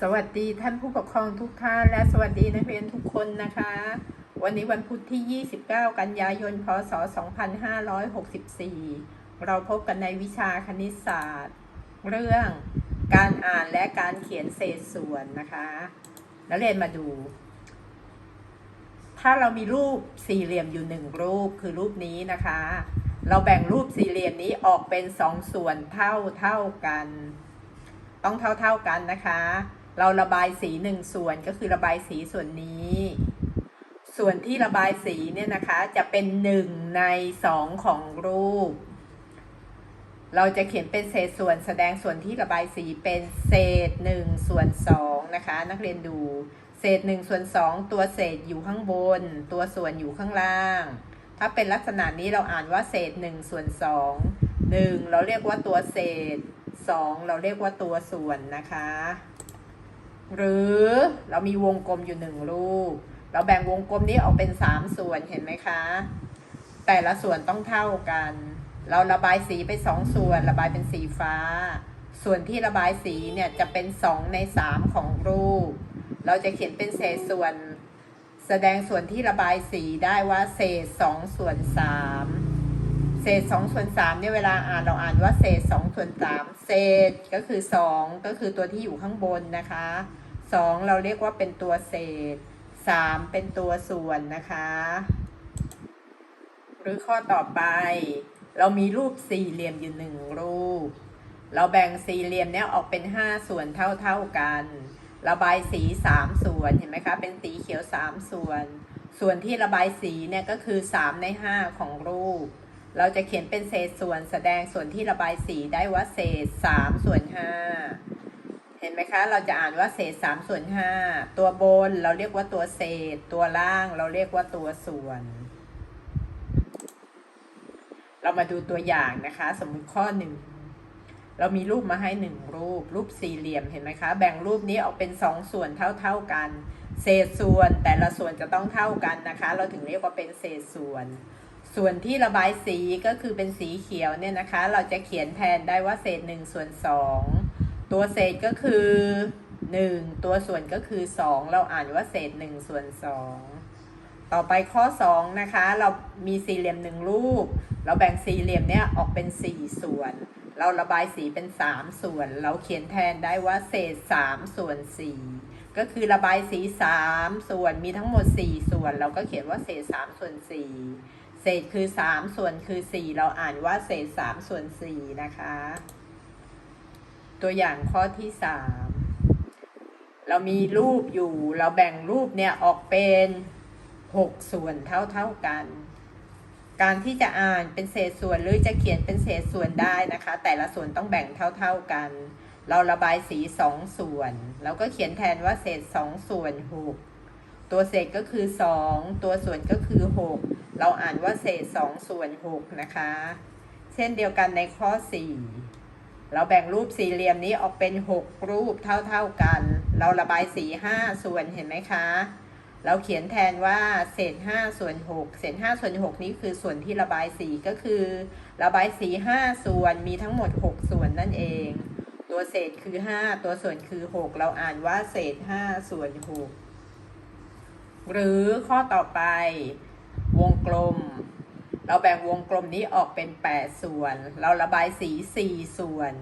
สวัสดีท่านผู้ปกครองทุกท่าน และสวัสดีนักเรียนทุกคนนะคะ วันนี้วันพุธที่ 29 กันยายน พศ 2564 เราพบกันในวิชาคณิตศาสตร์ เรื่องการอ่านและการเขียนเศษส่วนนะคะนักเรียนมาดู ถ้าเรามีรูปสี่เหลี่ยมอยู่หนึ่งรูปคือรูปนี้นะคะ เราแบ่งรูปสี่เหลี่ยมนี้ออกเป็นสองส่วนเท่าเท่ากันต้องเท่าเท่ากันนะคะ เราระบายสีหนึ่งส่วนก็คือระบายสีส่วนนี้ ส่วนที่ระบายสีเนี่ยนะคะจะเป็นหนึ่งในสองของรูป เราจะเขียนเป็นเศษส่วนแสดงส่วนที่ระบายสีเป็นเศษหนึ่งส่วนสองนะคะ นักเรียนดูเศษหนึ่งส่วนสองตัวเศษอยู่ข้างบน ตัวส่วนอยู่ข้างล่าง ถ้าเป็นลักษณะนี้เราอ่านว่าเศษหนึ่งส่วนสองหนึ่งเราเรียกว่าตัวเศษสองเราเรียกว่าตัวส่วนนะคะ หรือเรามีวงกลมอยู่หนึ่งรูปเราแบ่งวงกลมนี้ออกเป็นสามส่วนเห็นไหมคะ แต่ละส่วนต้องเท่ากัน เราระบายสีไปสองส่วน ระบายเป็นสีฟ้า ส่วนที่ระบายสีเนี่ยจะเป็นสองในสามของรูป เราจะเขียนเป็นเศษส่วน แสดงส่วนที่ระบายสีได้ว่าเศษสองส่วนสามเศษสองส่วนสามเนี่ยเวลาอ่านเราอ่านว่าเศษสองส่วนสามเศษก็คือสองก็คือตัวที่อยู่ข้างบนนะคะ สองเราเรียกว่าเป็นตัวเศษสามเป็นตัวส่วนนะคะ หรือข้อต่อไป เรามีรูปสี่เหลี่ยมอยู่หนึ่งรูป เราแบ่งสี่เหลี่ยมเนี้ยออกเป็นห้าส่วนเท่าๆกัน ระบายสีสามส่วนเห็นไหมคะเป็นสีเขียวสามส่วน ส่วนที่ระบายสีเนี่ยก็คือสามในห้าของรูป เราจะเขียนเป็นเศษส่วนแสดงส่วนที่ระบายสีได้ว่าเศษสามส่วนห้า ห็นไหมคะ เราจะอ่านว่าเศษสามส่วนห้าตัวบนเราเรียกว่าตัวเศษ ตัวล่างเราเรียกว่าตัวส่วน เรามาดูตัวอย่างนะคะ สมมุติข้อหนึ่งเรามีรูปมาให้หนึ่งรูป รูปสี่เหลี่ยมเห็นไหมคะ แบ่งรูปนี้ออกเป็นสองส่วนเท่า ๆกัน เศษส่วนแต่ละส่วนจะต้องเท่ากันนะคะ เราถึงเรียกว่าเป็นเศษส่วน ส่วนที่ระบายสีก็คือเป็นสีเขียวเนี่ยนะคะ เราจะเขียนแทนได้ว่าเศษหนึ่งส่วนสอง ตัวเศษก็คือหนึ่งตัวส่วนก็คือสองเราอ่านว่าเศษหนึ่งส่วนสองต่อไปข้อสองนะคะ เรามีสี่เหลี่ยมหนึ่งรูป เราแบ่งสี่เหลี่ยมเนี้ยออกเป็นสี่ส่วน เราระบายสีเป็นสามส่วน เราเขียนแทนได้ว่าเศษสามส่วนสี่ก็คือระบายสีสามส่วนมีทั้งหมดสี่ส่วน เราก็เขียนว่าเศษสามส่วนสี่เศษคือสามส่วนคือสี่เราอ่านว่าเศษสามส่วนสี่นะคะ ตัวอย่างข้อที่สามเรามีรูปอยู่ เราแบ่งรูปเนี่ยออกเป็นหกส่วนเท่าๆกัน การที่จะอ่านเป็นเศษส่วนหรือจะเขียนเป็นเศษส่วนได้นะคะ แต่ละส่วนต้องแบ่งเท่าๆกัน เราระบายสีสองส่วนแล้วก็เขียนแทนว่าเศษสองส่วนหกตัวเศษก็คือสองตัวส่วนก็คือหกเราอ่านว่าเศษสองส่วนหกนะคะ เช่นเดียวกันในข้อสี่ เราแบ่งรูปสี่เหลี่ยมนี้ออกเป็นหกรูปเท่าๆกัน เราระบายสีห้าส่วนเห็นไหมคะ เราเขียนแทนว่าเศษห้าส่วนหกเศษห้าส่วนหกนี้คือส่วนที่ระบายสีก็คือ ระบายสีห้าส่วนมีทั้งหมดหกส่วนนั่นเอง ตัวเศษคือห้าตัวส่วนคือหกเราอ่านว่าเศษห้าส่วนหกหรือข้อต่อไป วงกลม เราแบ่งวงกลมนี้ออกเป็นแปดส่วน เราระบายสีสี่ส่วน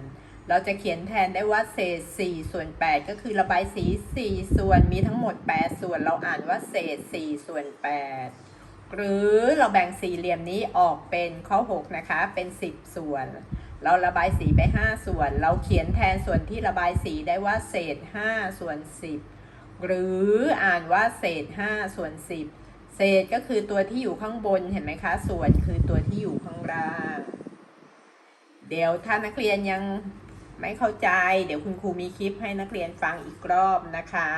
เราจะเขียนแทนได้ว่าเศษ 4 ส่วน 8 ก็คือระบายสี 4 ส่วน มีทั้งหมด 8 ส่วน เราอ่านว่าเศษ 4 ส่วน 8 หรือเราแบ่งสี่เหลี่ยมนี้ออกเป็นข้อ 6 นะคะ เป็น 10 ส่วน เราระบายสีไป 5 ส่วน เราเขียนแทนส่วนที่ระบายสีได้ว่าเศษ 5 ส่วน 10 หรืออ่านว่าเศษ 5 ส่วน 10 เศษก็คือตัวที่อยู่ข้างบนเห็นไหมคะ ส่วนคือตัวที่อยู่ข้างล่าง เดี๋ยวถ้านักเรียนยังไม่เข้าใจ เดี๋ยวคุณครูมีคลิปให้นักเรียนฟังอีกรอบนะคะ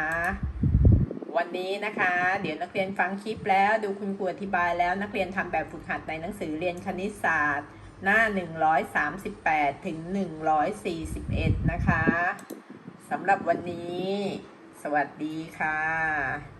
วันนี้นะคะ เดี๋ยวนักเรียนฟังคลิปแล้วดูคุณครูอธิบายแล้วนักเรียนทำแบบฝึกหัดในหนังสือเรียนคณิตศาสตร์ หน้า 138 ถึง 141 นะคะสำหรับวันนี้ สวัสดีค่ะ